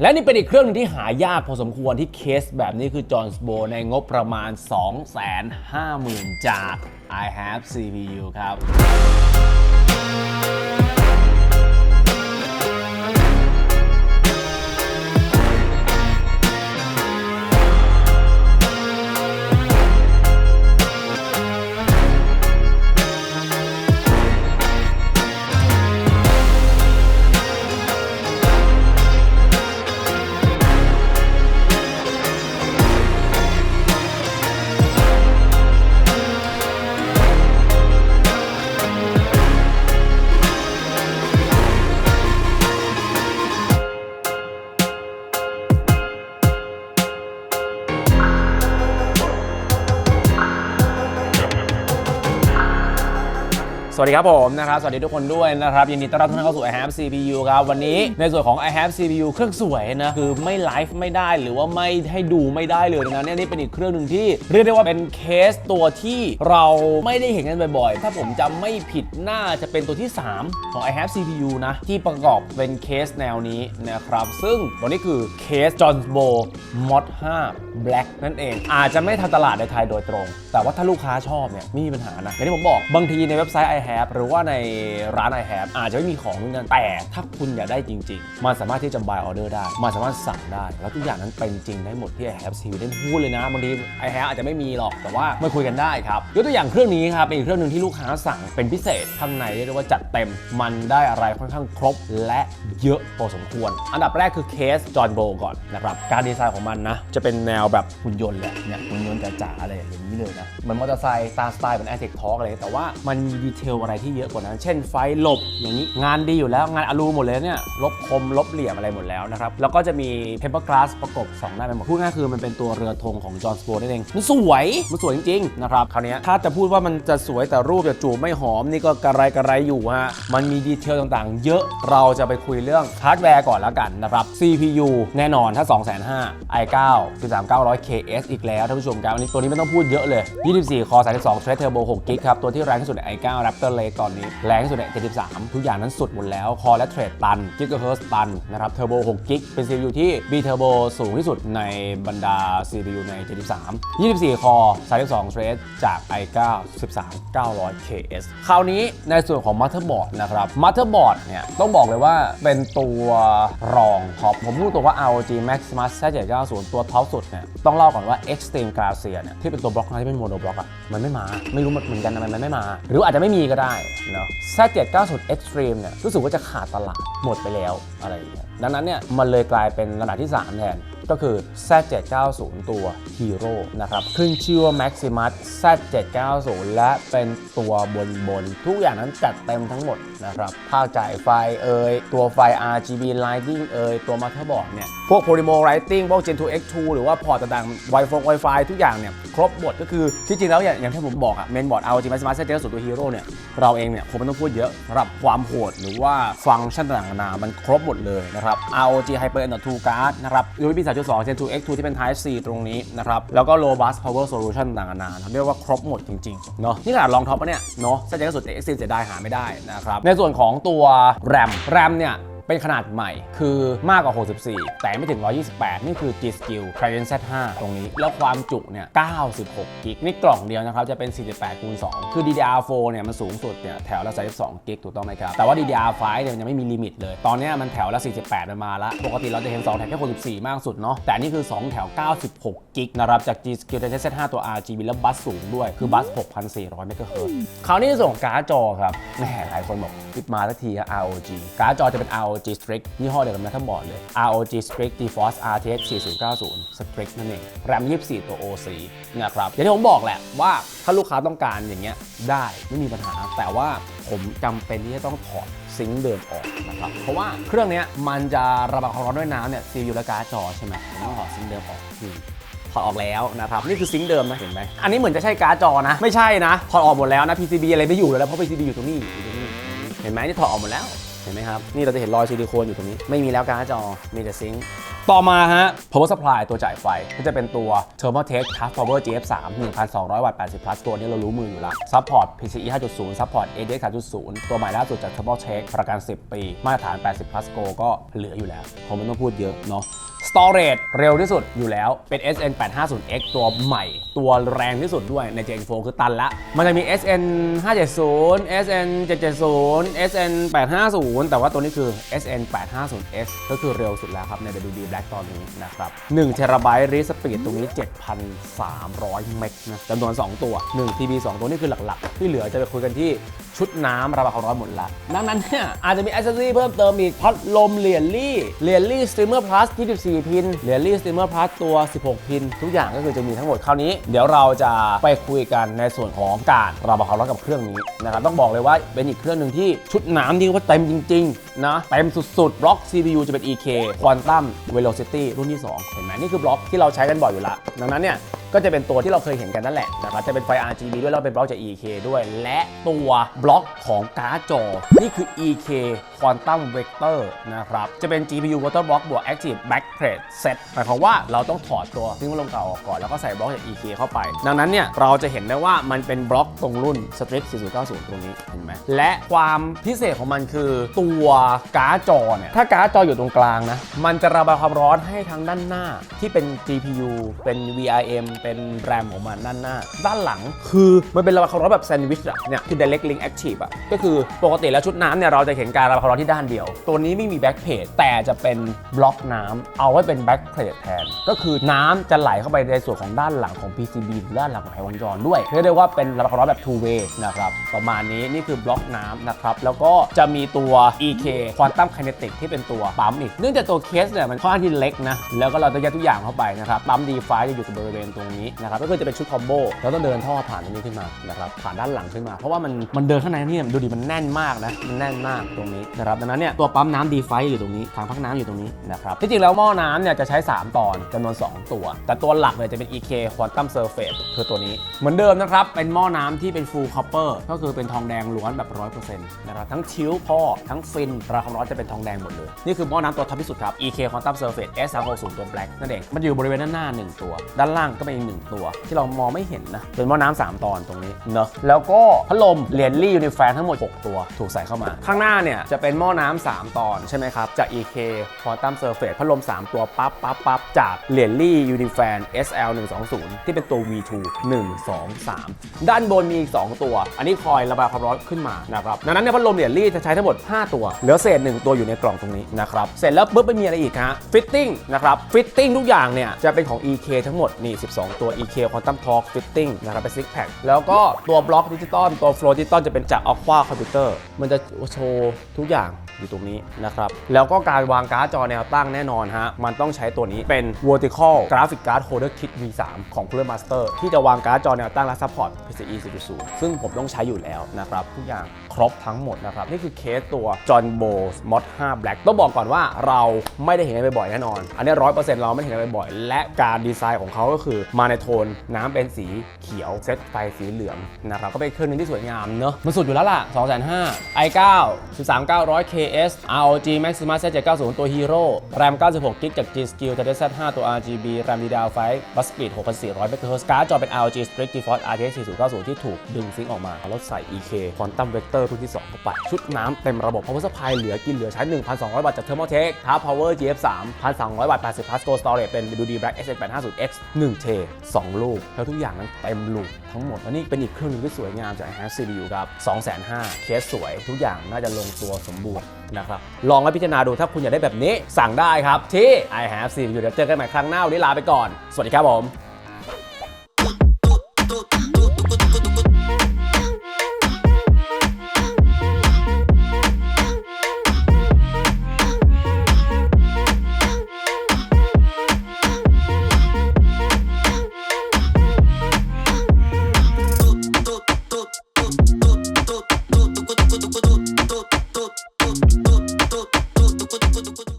และนี่เป็นอีกเครื่องหนึงที่หายากพอสมควรที่เคสแบบนี้คือจอห์นสโบในงบประมาณ 250,000 จาก I have CPU ครับ สวัสดีครับผมนะครับสวัสดีทุกคนด้วยนะครับยินดีต้อนรับทุกท่านเข้าสู่ i have CPU ครับวันนี้ในส่วนของ i have CPU เครื่องสวยนะคือไม่ไลฟ์ไม่ได้หรือว่าไม่ให้ดูไม่ได้เลยนะเนี่ยนี่เป็นอีกเครื่องหนึ่งที่เรียกได้ว่าเป็นเคสตัวที่เราไม่ได้เห็นกันบ่อยๆ ถ้าผมจำไม่ผิดน่าจะเป็นตัวที่ 3 ของ i have CPU นะที่ประกอบเป็นเคสแนวนี้นะครับซึ่งวันนี้คือเคส John b o Mod 5 Black นั่นเอง อาจจะไม่ทันตลาดในไทยโดยตรง แต่ว่าถ้าลูกค้าชอบเนี่ยไม่มีปัญหานะอย่างที่ผมบอกบางทีในเว็บไซต์ i have หรือว่าในร้าน i have อาจจะไม่มีของนู่นนั่นแต่ถ้าคุณอยากได้จริง ๆ มันสามารถที่จะ buy order ได้ มันสามารถสั่งได้ แล้วทุกอย่างนั้นเป็นจริงได้หมดที่ i have CV ได้พูดเลยนะบางที i have อาจจะไม่มีหรอกแต่ว่ามาคุยกันได้ครับยกตัวอย่างเครื่องนี้ครับเป็นอีกเครื่องหนึ่งที่ลูกค้าสั่งเป็นพิเศษข้างในเรียกได้ว่าจัดเต็มมันได้อะไรค่อนข้างครบและเยอะพอสมควร อันดับแรกคือเคสจอห์นโบก่อนนะครับการดีไซน์ของมันนะจะเป็นแนวแบบหุ่นยนต์แหละเนี่ยหุ่นยนต์จ๋าๆอะไรอย่างนี้เลยนะเหมือนมอเตอร์ไซค์ตามสไตล์เหมือนแอร์เทคทออะไรแต่ว่ามันมีดีเทลอะไรที่เยอะกว่านั้น เช่นไฟหลบอย่างนี้งานดีอยู่แล้วงานอลูหมดเลยเนี่ยลบคมลบเหลี่ยมอะไรหมดแล้วนะครับ แล้วก็จะมีเทมเปอร์กลาสประกบสองด้านไปหมดพูดง่ายคือมันเป็นตัวเรือธงของจอห์นสโปนั่นเองมันสวยมันสวยจริงๆนะครับคราวนี้ถ้าจะพูดว่ามันจะสวยแต่รูปจะจูบไม่หอมนี่ก็กระไรกระไรอยู่ฮะมันมีดีเทลต่างๆ เยอะเราจะไปคุยเรื่องฮาร์ดแวร์ก่อนแล้วกันนะครับ CPU แน่นอนถ้า 2,500 i9 13900 KS อีกแล้วท่านผู้ชมครับอันนี้ตัวนี้ไม่ต้องพูดเยอะเลย 24 คอ 32 Thread Turbo 6 g b ครับตัวที่แรงที่สุดใน i9 Raptor Lake ตอนนี้ แรงที่สุดใน73 ทุกอย่างนั้นสุดหมดแล้ว คอและเทรดตันกิกะเฮิร์ตันนะครับ Turbo 6 g b เป็น CPU ที่ B Turbo สูงที่สุดในบรรดา CPU ใน 73 24 คอ 32 Thread จาก i9 13 900 KS คราวนี้ในส่วนของ Motherboard นะครับ Motherboard เนี่ยต้องบอกเลยว่าเป็นตัวรองท็อปผมพูดตัวว่า ROG Maximus Z790 ตัวท็อปสุดเนี่ยต้องเล่าก่อนว่า Extreme Glacier เนี่ยที่เป็นตัวบล็อกที่เป็นโมโนบล็อกอะมันไม่มา ไม่รู้เหมือนกันทำไมมันไม่มา หรืออาจจะไม่มีก็ได้เนาะ Z790 Extreme เนี่ยรู้สึกว่าจะขาดตลาดหมดไปแล้วอะไรอย่างเงี้ยดังนั้นเนี่ยมันเลยกลายเป็นระดับที่ 3 แทน ก็คือ Z790 ตัว Hero นะครับ ขึ้นชื่อว่า Maximus Z790 และเป็นตัวบนบน ทุกอย่างนั้นจัดเต็มทั้งหมดนะครับภาคจ่ายไฟเอ่ยตัวไฟ RGB Lighting เอ่ยตัว Motherboard เนี่ย พวก Polymo Lighting พวก Gen 2 X2 หรือว่าพอร์ตต่างๆ Wi-Fi Wi-Fi ทุกอย่างเนี่ย ครบหมดก็คือ ที่จริงแล้วอย่างางที่ผมบอกอะเมนบอร์ด ROG Maximus Z790 ตัว Hero เนี่ย เราเองเนี่ยคงไม่ต้องพูดเยอะสำหรับความโหดหรือว่าฟังก์ชันต่างๆ มันครบหมดเลยนะครับ ROG Hyper M.2 Card นะครับ USB 2.2 Gen 2 X2 ที่เป็น Type C ตรงนี้นะครับ แล้วก็ Robust Power Solution ต่างๆนานาเรียกว่าครบหมดจริงๆเนาะนี่ขนาดลองท็อปปะเนี่ยเนาะแสดงสุด X10 เสียดายหาไม่ได้นะครับในส่วนของตัว RAM RAM เนี่ย เป็นขนาดใหม่คือมากกว่า 64 แต่ไม่ถึง 128 นี่คือ G Skill Trident Z5 ตรงนี้ แล้วความจุเนี่ย 96 กิกนี่กล่องเดียวนะครับ จะเป็น 48คูณ2คือ DDR4 เนี่ยมันสูงสุดเนี่ยแถวละ 32 กิกถูกต้องไหมครับ แต่ว่า DDR5 เนี่ยมันยังไม่มีลิมิตเลย ตอนนี้มันแถวละ 48 มันมาละปกติเราจะเห็น 2 แถวแค่64 มากสุดเนาะแต่นี่คือ 2 แถว 96 กิกนะครับจาก G Skill Trident Z5 ตัว RGB แล้วบัสสูงด้วยคือบัส 6,400เมกะเฮิรตซ์คราวนี้ส่งการ์ดจอครับแหมหลายคนบอกติดมาสักที ROG การ์ดจอจะเป็น ROG G Strix ยี่ห้อเดียวกันนะถ้าบอกเลย ROG Strix GeForce RTX 4090 Strix นั่นเองแรม24 ตัว OC นะครับอย่างที่ผมบอกแหละว่าถ้าลูกค้าต้องการอย่างเงี้ยได้ไม่มีปัญหา แต่ว่าผมจำเป็นที่จะต้องถอดซิงค์เดิมออกนะครับ เพราะว่าเครื่องนี้มันจะระบายความร้อนด้วยน้ำเนี่ย CPU และการ์ดจอใช่ไหมผมต้องถอดซิงค์เดิมออกถอดออกแล้วนะครับ นี่คือซิงค์เดิมนะเห็นไหมอันนี้เหมือนจะใช่การ์ดจอนะ ไม่ใช่นะถอดออกหมดแล้วนะ PCB อะไรไม่อยู่แล้วเพราะ PCB อยู่ตรงนี้อยู่ตรงนี้เห็นไหมนี่ถอดออกหมดแล้ว ห็นไหมครับนี่เราจะเห็นรอยซิลิโคนอยู่ตรงนี้ไม่มีแล้วการ์ดจอมีแต่ซิงค์ต่อมาฮะ power supply ตัวจ่ายไฟ ก็จะเป็นตัว Thermaltake Tough Power GF3 1,200 วัตต์80 plus ตัวนี้เรารู้มืออยู่แล้ว support PCIe 5.0 support ADX 3.0 ตัวใหม่ล่าสุดจาก Thermaltake ประกัน 10 ปี มาตรฐาน 80 plus Go ก็เหลืออยู่แล้ว ผมไม่ต้องพูดเยอะเนาะ Storage เร็วที่สุดอยู่แล้วเป็น SN 850X ตัวใหม่ ตัวแรงที่สุดด้วยใน Gen 4คือตันละ มันจะมี SN 570 SN 770 SN 850 แต่ว่าตัวนี้คือ SN 850S ก็คือเร็วสุดแล้วครับใน WD Black ตอนนี้นะครับ1 t b read speed ตรงนี้ 7,300 เมกนะจำนวน 2 ตัว 1 TB 2 ตัวนี้คือหลักๆ ที่เหลือจะไปคุยกันที่ ชุดน้ำระบายความร้อนหมดละดังนั้นเนี่ยอาจจะมีอ c เซ s ซอรี่เพิ่มเติมอีกพัดลมเหรียญลี่เหรียญลี่สตรีมเมอร์พลัส24 พินเหรียญลี่สตรีมเมอร์พลัสตัว 16 พิน ทุกอย่างก็คือจะมีทั้งหมดคราวนี้ เดี๋ยวเราจะไปคุยกันในส่วนของการระบายความร้อนกับเครื่องนี้นะครับต้องบอกเลยว่าเป็นอีกเครื่องหนึ่งที่ชุดน้ำที่ว่าเต็มจริงๆนะเต็มสุดๆบล็อก CPU จะเป็น EK Quantum Velocity รุ่นที่ 2 เห็นไหมนี่คือบล็อกที่เราใช้กันบ่อยอยู่ละดังนั้นเนี่ย ก็จะเป็นตัวที่เราเคยเห็นกันนั่นแหละนะครับจะเป็นไฟ RGB ด้วยแล้วเป็นบล็อกจาก EK ด้วย และตัวบล็อกของการ์ดจอ นี่คือ EK Quantum Vector นะครับ จะเป็น GPU Water Block บวก Active Backplate Set หมายความว่าเราต้องถอดตัวซิงค์ลมเก่าออกก่อน แล้วก็ใส่บล็อกจาก EK เข้าไป ดังนั้นเนี่ย เราจะเห็นได้ว่ามันเป็นบล็อกตรงรุ่น Strix 4090 ตรงนี้ เห็นไหม และความพิเศษของมันคือตัวการ์ดจอเนี่ย ถ้าการ์ดจออยู่ตรงกลางนะ มันจะระบายความร้อนให้ทั้งด้านหน้าที่เป็น GPU เป็น VRM เป็นแรมของมันด้านหน้า ด้านหลังคือมันเป็นระบายความร้อนแบบแซนด์วิชอะเนี่ยคือ direct link active อะก็คือปกติแล้วชุดน้ำเนี่ยเราจะเห็นการระบายความร้อนที่ด้านเดียว ตัวนี้ไม่มีแบ็กเพจแต่จะเป็นบล็อกน้ำเอาไว้เป็นแบ็กเพจแทน ก็คือน้ำจะไหลเข้าไปในส่วนของด้านหลังของ PCB หรือด้านหลังของไขวงจรด้วยเรียกได้ว่าเป็นระบายความร้อนแบบ two way นะครับประมาณนี้นี่คือบล็อกน้ำนะครับแล้วก็จะมีตัว EK Quantum Kinetic ที่เป็นตัวปั๊มอีก เนื่องจากตัวเคสเนี่ยมันค่อนข้างที่เล็กนะแล้วก็เราจะยัดทุกอย่างเข้าไปนะครับปั๊ม D5 จะอยู่บริเวณตรงนี้นะครับก็คือจะเป็นชุดคอมโบแล้วต้องเดินท่อผ่านตรงนี้ขึ้นมานะครับผ่านด้านหลังขึ้นมา เพราะว่ามันมันเดินข้างในนี่ดูดิมันแน่นมากนะมันแน่นมากตรงนี้นะครับดังนั้นเนี่ยตัวปั๊มน้ำ D5 อยู่ตรงนี้ถังพักน้ำอยู่ตรงนี้นะครับที่จริงแล้วหม้อน้ำเนี่ยจะใช้ 3 ตอนจำนวน 2 ตัว แต่ตัวหลักเนี่ยจะเป็น EK Quantum Surface คือตัวนี้ เหมือนเดิมนะครับเป็นหม้อน้ำที่เป็น full copper ก็คือเป็นทองแดงล้วนแบบ 100%นะครับทั้งชิลพ่อทั้งฟินระบาความร้อนจะเป็นทองแดงหมดเลยนี่คือหม้อน้ำตัวท็อปที่สุดครับ EK Quantum Surface S360 ตัว black นั่นเองมันอยู่บริเวณด้านหน้า 1 ตัว ด้านล่างก็เป็นอีกหนึ่งตัว ที่เรามองไม่เห็นนะ เป็นหม้อน้ำ3ตอนตรงนี้เนอะแล้วก็พัดลมเรียญลี่ยูนิแฟนทั้งหมด 6 ตัวถูกใส่เข้ามา ข้างหน้าเนี่ยจะเป็นหม้อน้ำ3ตอนใช่ไหมครับ จาก EK Quantum Surface พัดลม 3 ตัวปั๊บปั๊บปั๊บจากเรียญลี่ยูนิแฟน SL 120ที่เป็นตัว V2 1 2 3 ด้านบนมีอีก 2 ตัว อันนี้คอยระบายความร้อนขึ้นมานะครับดังนั้นเนี่ยพัดลมเรียญลี่จะใช้ทั้งหมด 5 ตัว เหลือเศษ 1 ตัวอยู่ในกล่องตรงนี้นะครับเสร็จแล้วปุ๊บไม่มีอะไรอีกฮะฟิตติ้งนะครับฟิตติ้งทุกอย่างเนี่ยจะเป็นของ EK ทั้งหมดนี่12ตัว EK Quantum Torque Fitting นะครับเป็น six pack แล้วก็ตัวบล็อกดิจิตอลตัว flow ดิจิตอลจะเป็นจาก Aqua Computer มันจะโชว์ทุกอย่างอยู่ตรงนี้นะครับ แล้วก็การวางการ์ดจอแนวตั้งแน่นอนฮะ มันต้องใช้ตัวนี้เป็น vertical graphic card holder kit V3 ของ Cooler Master ที่จะวางการ์ดจอแนวตั้งและ support PCIe 4.0 ซึ่งผมต้องใช้อยู่แล้วนะครับ ทุกอย่าง รบทั้งหมดนะครับ นี่คือเคสตัว John b o s Mod 5 Black ต้องบอกก่อนว่าเราไม่ได้เห็นกันบ่อยแน่นอน อันนี้100%เราไม่เห็นกันบ่อย และการดีไซน์ของเขาก็คือมาในโทนน้ำเป็นสีเขียวเซตไฟสีเหลืองนะครับก็เป็นเครื่องนึงที่สวยงามเนอะมันสุดอยู่แล้วล่ะ 2,500 i9 13900 KS ROG Maximus Z790 ตัว Hero RAM 96 GB จาก G Skill จาก Z5 ตัว RGB RAM DDR5 Bus Speed 6,400 MHz การ์ดจอเป็น ROG Strix GeForce RTX 4090 ที่ถูกดึงซิงออกมาแล้วใส่ EK Quantum Vector รุ่นที่ 2 เข้าไป ชุดน้ำเต็มระบบ Power Supply เหลือกินเหลือใช้ 1,200 วัตต์จาก Thermaltake Tough Power GF3 1,200 วัตต์ 80 plus Store Storage เป็น WD Black s 8 5 0 x 1 T 2 ลูก แล้วทุกอย่างนั้นเต็มลูกทั้งหมด แล้วนี่เป็นอีกเครื่องหนึงที่สวยงามจาก i have CPU ครับ2,500เคสสวยทุกอย่างน่าจะลงตัวสมบูรณ์นะครับลองมาพิจารณาดูถ้าคุณอยากได้แบบนี้สั่งได้ครับที่ i have CPU เดี๋ยวเจอกันใหม่ครั้งหน้าวันนี้ลาไปก่อน สวัสดีครับผม